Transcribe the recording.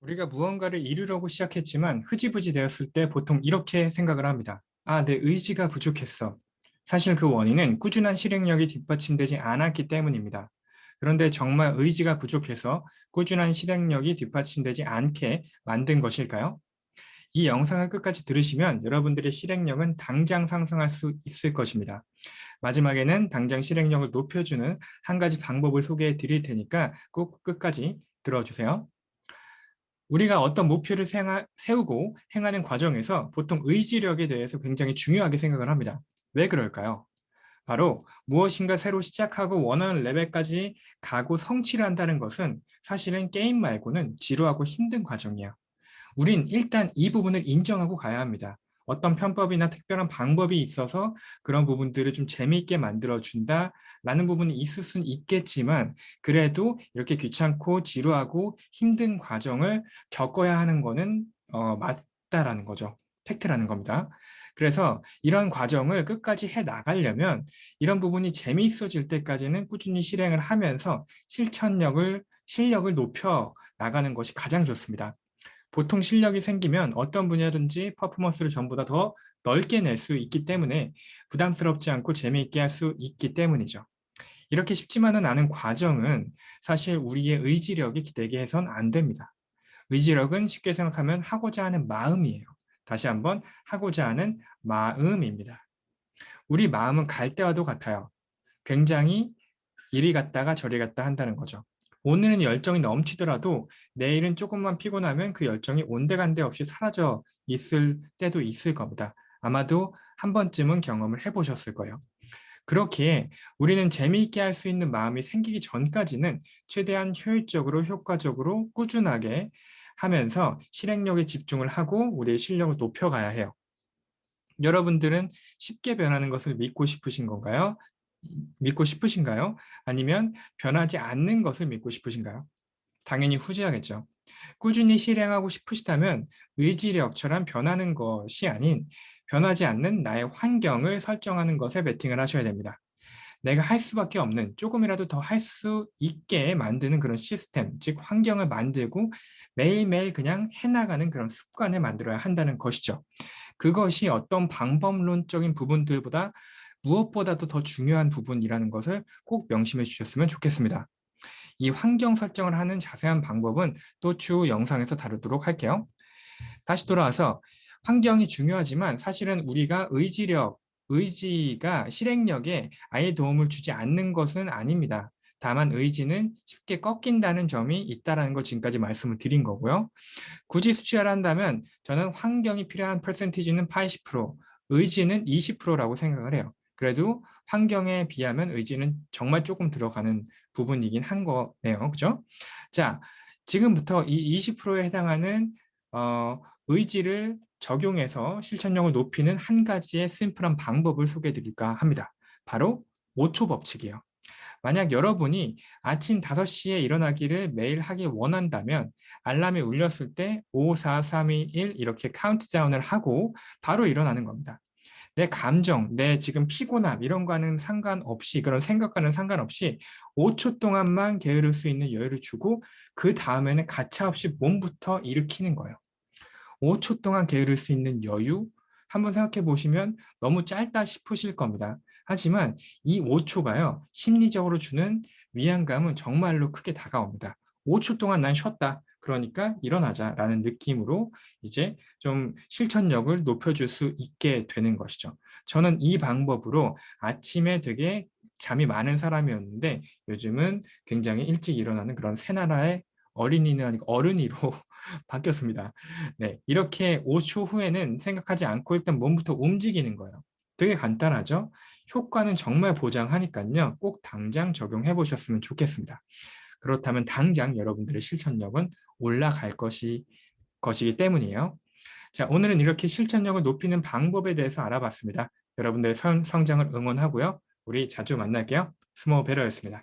우리가 무언가를 이루려고 시작했지만 흐지부지 되었을 때 보통 이렇게 생각을 합니다. 아, 내 의지가 부족했어. 사실 그 원인은 꾸준한 실행력이 뒷받침되지 않았기 때문입니다. 그런데 정말 의지가 부족해서 꾸준한 실행력이 뒷받침되지 않게 만든 것일까요? 이 영상을 끝까지 들으시면 여러분들의 실행력은 당장 상승할 수 있을 것입니다. 마지막에는 당장 실행력을 높여주는 한 가지 방법을 소개해 드릴 테니까 꼭 끝까지 들어주세요. 우리가 어떤 목표를 세우고 행하는 과정에서 보통 의지력에 대해서 굉장히 중요하게 생각을 합니다. 왜 그럴까요? 바로 무엇인가 새로 시작하고 원하는 레벨까지 가고 성취를 한다는 것은 사실은 게임 말고는 지루하고 힘든 과정이에요. 우린 일단 이 부분을 인정하고 가야 합니다. 어떤 편법이나 특별한 방법이 있어서 그런 부분들을 좀 재미있게 만들어준다 라는 부분이 있을 수는 있겠지만 그래도 이렇게 귀찮고 지루하고 힘든 과정을 겪어야 하는 거는 어, 맞다라는 거죠. 팩트라는 겁니다. 그래서 이런 과정을 끝까지 해 나가려면 이런 부분이 재미있어질 때까지는 꾸준히 실행을 하면서 실천력을 실력을 높여 나가는 것이 가장 좋습니다. 보통 실력이 생기면 어떤 분야든지 퍼포먼스를 전보다 더 넓게 낼 수 있기 때문에 부담스럽지 않고 재미있게 할 수 있기 때문이죠. 이렇게 쉽지만은 않은 과정은 사실 우리의 의지력이 기대게 해선 안 됩니다. 의지력은 쉽게 생각하면 하고자 하는 마음이에요. 다시 한번 하고자 하는 마음입니다. 우리 마음은 갈대와도 같아요. 굉장히 이리 갔다가 저리 갔다 한다는 거죠. 오늘은 열정이 넘치더라도 내일은 조금만 피곤하면 그 열정이 온데간데 없이 사라져 있을 때도 있을 겁니다. 아마도 한 번쯤은 경험을 해보셨을 거예요. 그렇기에 우리는 재미있게 할 수 있는 마음이 생기기 전까지는 최대한 효율적으로 효과적으로 꾸준하게 하면서 실행력에 집중을 하고 우리의 실력을 높여가야 해요. 여러분들은 쉽게 변하는 것을 믿고 싶으신 건가요? 믿고 싶으신가요? 아니면 변하지 않는 것을 믿고 싶으신가요? 당연히 후지하겠죠. 꾸준히 실행하고 싶으시다면 의지력처럼 변하는 것이 아닌 변하지 않는 나의 환경을 설정하는 것에 베팅을 하셔야 됩니다. 내가 할 수밖에 없는 조금이라도 더 할 수 있게 만드는 그런 시스템, 즉 환경을 만들고 매일매일 그냥 해나가는 그런 습관을 만들어야 한다는 것이죠. 그것이 어떤 방법론적인 부분들보다 무엇보다도 더 중요한 부분이라는 것을 꼭 명심해 주셨으면 좋겠습니다. 이 환경 설정을 하는 자세한 방법은 또 추후 영상에서 다루도록 할게요. 다시 돌아와서 환경이 중요하지만 사실은 우리가 의지력, 의지가 실행력에 아예 도움을 주지 않는 것은 아닙니다. 다만 의지는 쉽게 꺾인다는 점이 있다는 걸 지금까지 말씀을 드린 거고요. 굳이 수치화를 한다면 저는 환경이 필요한 퍼센티지는 80%, 의지는 20%라고 생각을 해요. 그래도 환경에 비하면 의지는 정말 조금 들어가는 부분이긴 한 거네요. 그죠? 자, 지금부터 이 20%에 해당하는 어, 의지를 적용해서 실천력을 높이는 한 가지의 심플한 방법을 소개해 드릴까 합니다. 바로 5초 법칙이에요. 만약 여러분이 아침 5시에 일어나기를 매일 하기 원한다면 알람이 울렸을 때 5, 4, 3, 2, 1 이렇게 카운트다운을 하고 바로 일어나는 겁니다. 내 감정, 내 지금 피곤함 이런 거는 상관없이 그런 생각과는 상관없이 5초 동안만 게으를 수 있는 여유를 주고 그 다음에는 가차없이 몸부터 일으키는 거예요. 5초 동안 게으를 수 있는 여유 한번 생각해 보시면 너무 짧다 싶으실 겁니다. 하지만 이 5초가요 심리적으로 주는 위안감은 정말로 크게 다가옵니다. 5초 동안 난 쉬었다. 그러니까 일어나자라는 느낌으로 이제 좀 실천력을 높여줄 수 있게 되는 것이죠. 저는 이 방법으로 아침에 되게 잠이 많은 사람이었는데 요즘은 굉장히 일찍 일어나는 그런 새 나라의 어린이는 아니고 어른이로 바뀌었습니다. 네, 이렇게 5초 후에는 생각하지 않고 일단 몸부터 움직이는 거예요. 되게 간단하죠? 효과는 정말 보장하니까요. 꼭 당장 적용해 보셨으면 좋겠습니다. 그렇다면 당장 여러분들의 실천력은 올라갈 것이, 것이기 때문이에요. 자, 오늘은 이렇게 실천력을 높이는 방법에 대해서 알아봤습니다. 여러분들의 성, 성장을 응원하고요. 우리 자주 만날게요. 스모베러였습니다.